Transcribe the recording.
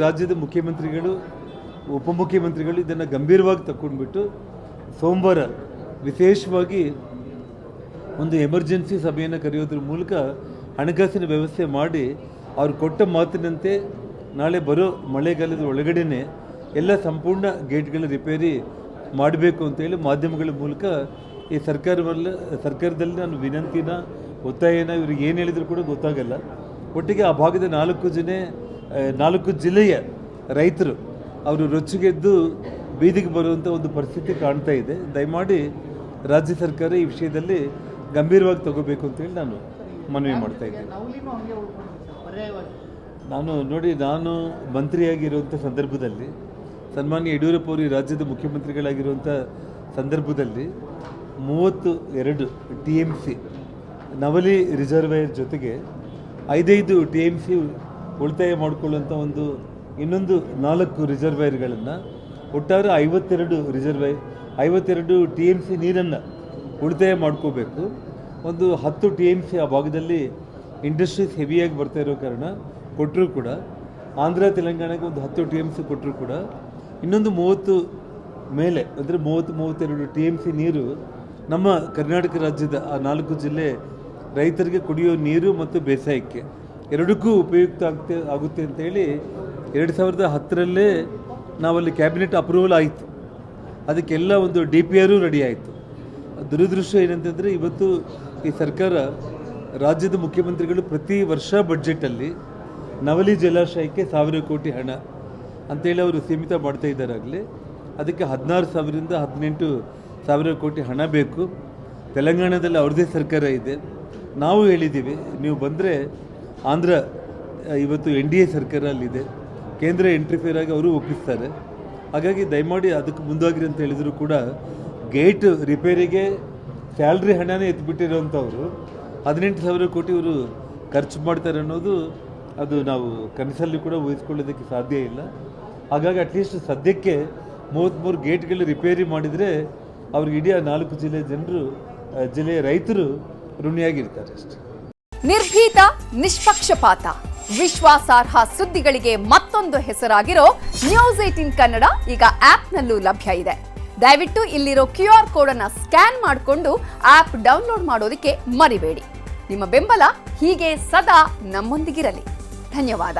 ರಾಜ್ಯದ ಮುಖ್ಯಮಂತ್ರಿಗಳು, ಉಪಮುಖ್ಯಮಂತ್ರಿಗಳು ಇದನ್ನು ಗಂಭೀರವಾಗಿ ತಕ್ಕೊಂಡ್ಬಿಟ್ಟು ಸೋಮವಾರ ವಿಶೇಷವಾಗಿ ಒಂದು ಎಮರ್ಜೆನ್ಸಿ ಸಭೆಯನ್ನು ಕರೆಯೋದ್ರ ಮೂಲಕ ಹಣಕಾಸಿನ ವ್ಯವಸ್ಥೆ ಮಾಡಿ ಅವ್ರು ಕೊಟ್ಟ ಮಾತಿನಂತೆ ನಾಳೆ ಬರೋ ಮಳೆಗಾಲದ ಒಳಗಡೆನೆ ಎಲ್ಲ ಸಂಪೂರ್ಣ ಗೇಟ್ಗಳ ರಿಪೇರಿ ಮಾಡಬೇಕು ಅಂತೇಳಿ ಮಾಧ್ಯಮಗಳ ಮೂಲಕ ಈ ಸರ್ಕಾರವಲ್ಲ, ಸರ್ಕಾರದಲ್ಲಿ ನಾನು ವಿನಂತಿನ, ಒತ್ತಾಯನ ಇವ್ರಿಗೆ ಏನು ಹೇಳಿದ್ರು ಕೂಡ ಗೊತ್ತಾಗಲ್ಲ. ಒಟ್ಟಿಗೆ ಆ ಭಾಗದ ನಾಲ್ಕು ಜನ ನಾಲ್ಕು ಜಿಲ್ಲೆಯ ರೈತರು ಅವರು ರೊಚ್ಚಿಗೆದ್ದು ಬೀದಿಗೆ ಬರುವಂಥ ಒಂದು ಪರಿಸ್ಥಿತಿ ಕಾಣ್ತಾ ಇದೆ. ದಯಮಾಡಿ ರಾಜ್ಯ ಸರ್ಕಾರ ಈ ವಿಷಯದಲ್ಲಿ ಗಂಭೀರವಾಗಿ ತಗೋಬೇಕು ಅಂತೇಳಿ ನಾನು ಮನವಿ ಮಾಡ್ತಾ ಇದ್ದೇನೆ. ನಾನು ನೋಡಿ ನಾನು ಮಂತ್ರಿಯಾಗಿರುವಂಥ ಸಂದರ್ಭದಲ್ಲಿ ಸನ್ಮಾನ್ಯ ಯಡಿಯೂರಪ್ಪ ಅವರು ರಾಜ್ಯದ ಮುಖ್ಯಮಂತ್ರಿಗಳಾಗಿರುವಂಥ ಸಂದರ್ಭದಲ್ಲಿ ಮೂವತ್ತು ಎರಡು T M C Navali reservoir ಜೊತೆಗೆ ಐದೈದು ಟಿ ಎಂ ಸಿ ಉಳಿತಾಯ ಮಾಡಿಕೊಳ್ಳುವಂಥ ಒಂದು ಇನ್ನೊಂದು ನಾಲ್ಕು ರಿಸರ್ವೈರ್ಗಳನ್ನು ಒಟ್ಟಾರೆ ಐವತ್ತೆರಡು ರಿಸರ್ವೈ ಐವತ್ತೆರಡು ಟಿ ಎಂ ಸಿ ನೀರನ್ನು ಉಳಿತಾಯ ಮಾಡ್ಕೋಬೇಕು. ಒಂದು ಹತ್ತು ಟಿ ಎಂ ಸಿ ಆ ಭಾಗದಲ್ಲಿ ಇಂಡಸ್ಟ್ರೀಸ್ ಹೆವಿಯಾಗಿ ಬರ್ತಾ ಇರೋ ಕಾರಣ ಕೊಟ್ಟರು ಕೂಡ, ಆಂಧ್ರ, ತೆಲಂಗಾಣಕ್ಕೆ ಒಂದು ಹತ್ತು ಟಿ ಎಂ ಸಿ ಕೊಟ್ಟರು ಕೂಡ, ಇನ್ನೊಂದು ಮೂವತ್ತು ಮೇಲೆ, ಅಂದರೆ ಮೂವತ್ತು, ಮೂವತ್ತೆರಡು ಟಿ ಎಂ ಸಿ ನೀರು ನಮ್ಮ ಕರ್ನಾಟಕ ರಾಜ್ಯದ ಆ ನಾಲ್ಕು ಜಿಲ್ಲೆ ರೈತರಿಗೆ ಕುಡಿಯೋ ನೀರು ಮತ್ತು ಬೇಸಾಯಕ್ಕೆ. ಎರಡಕ್ಕೂ ಉಪಯುಕ್ತ ಆಗ್ತೆ, ಆಗುತ್ತೆ ಅಂತೇಳಿ ಎರಡು ಸಾವಿರದ ಹತ್ತರಲ್ಲೇ ನಾವಲ್ಲಿ ಕ್ಯಾಬಿನೆಟ್ ಅಪ್ರೂವಲ್ ಆಯಿತು. ಅದಕ್ಕೆಲ್ಲ ಒಂದು ಡಿ ಪಿ ಆರು ರೆಡಿ ಆಯಿತು. ದುರದೃಷ್ಟ ಏನಂತಂದರೆ ಇವತ್ತು ಈ ಸರ್ಕಾರ ರಾಜ್ಯದ ಮುಖ್ಯಮಂತ್ರಿಗಳು ಪ್ರತಿ ವರ್ಷ ಬಡ್ಜೆಟಲ್ಲಿ ನವಲಿ ಜಲಾಶಯಕ್ಕೆ ಸಾವಿರ ಕೋಟಿ ಹಣ ಅಂತೇಳಿ ಅವರು ಸೀಮಿತ ಮಾಡ್ತಾ ಇದ್ದಾರಾಗಲಿ, ಅದಕ್ಕೆ ಹದಿನಾರು ಸಾವಿರದಿಂದ ಹದಿನೆಂಟು ಸಾವಿರ ಕೋಟಿ ಹಣ ಬೇಕು. ತೆಲಂಗಾಣದಲ್ಲಿ ಅವ್ರದ್ದೇ ಸರ್ಕಾರ ಇದೆ. ನಾವು ಹೇಳಿದ್ದೀವಿ, ನೀವು ಬಂದರೆ ಆಂಧ್ರ ಇವತ್ತು ಎನ್ ಡಿ ಎ ಸರ್ಕಾರ ಅಲ್ಲಿದೆ ಕೇಂದ್ರ ಎಂಟ್ರಿಫೇರ್ ಆಗಿ ಅವರು ಒಪ್ಪಿಸ್ತಾರೆ. ಹಾಗಾಗಿ ದಯಮಾಡಿ ಅದಕ್ಕೆ ಮುಂದಾಗಿರಿ ಅಂತ ಹೇಳಿದರು ಕೂಡ ಗೇಟ್ ರಿಪೇರಿಗೆ ಸ್ಯಾಲ್ರಿ ಹಣನೇ ಎತ್ಬಿಟ್ಟಿರೋಂಥವ್ರು. ಹದಿನೆಂಟು ಸಾವಿರ ಕೋಟಿ ಇವರು ಖರ್ಚು ಮಾಡ್ತಾರೆ ಅನ್ನೋದು ಅದು ನಾವು ಕನಸಲ್ಲಿ ಕೂಡ ಊಹಿಸ್ಕೊಳ್ಳೋದಕ್ಕೆ ಸಾಧ್ಯ ಇಲ್ಲ. ಹಾಗಾಗಿ ಅಟ್ಲೀಸ್ಟ್ ಸದ್ಯಕ್ಕೆ ಮೂವತ್ತ್ಮೂರು ಗೇಟ್ಗಳು ರಿಪೇರಿ ಮಾಡಿದರೆ ಅವ್ರಿಗೆ ಇಡೀ ನಾಲ್ಕು ಜಿಲ್ಲೆಯ ಜನರು ಜಿಲ್ಲೆಯ ರೈತರು ಋಣಿಯಾಗಿರ್ತಾರೆ ಅಷ್ಟೇ. ನಿರ್ಭೀತ, ನಿಷ್ಪಕ್ಷಪಾತ. ವಿಶ್ವಾಸಾರ್ಹ ಸುದ್ದಿಗಳಿಗೆ ಮತ್ತೊಂದು ಹೆಸರಾಗಿರೋ ನ್ಯೂಸ್ ಏಟಿನ್ ಕನ್ನಡ ಈಗ ಆಪ್ನಲ್ಲೂ ಲಭ್ಯ ಇದೆ. ದಯವಿಟ್ಟು ಇಲ್ಲಿರೋ ಕ್ಯೂ ಆರ್ ಕೋಡ್ ಅನ್ನ ಸ್ಕ್ಯಾನ್ ಮಾಡಿಕೊಂಡು ಆಪ್ ಡೌನ್ಲೋಡ್ ಮಾಡೋದಕ್ಕೆ ಮರಿಬೇಡಿ. ನಿಮ್ಮ ಬೆಂಬಲ ಹೀಗೆ ಸದಾ ನಮ್ಮೊಂದಿಗಿರಲಿ. ಧನ್ಯವಾದ.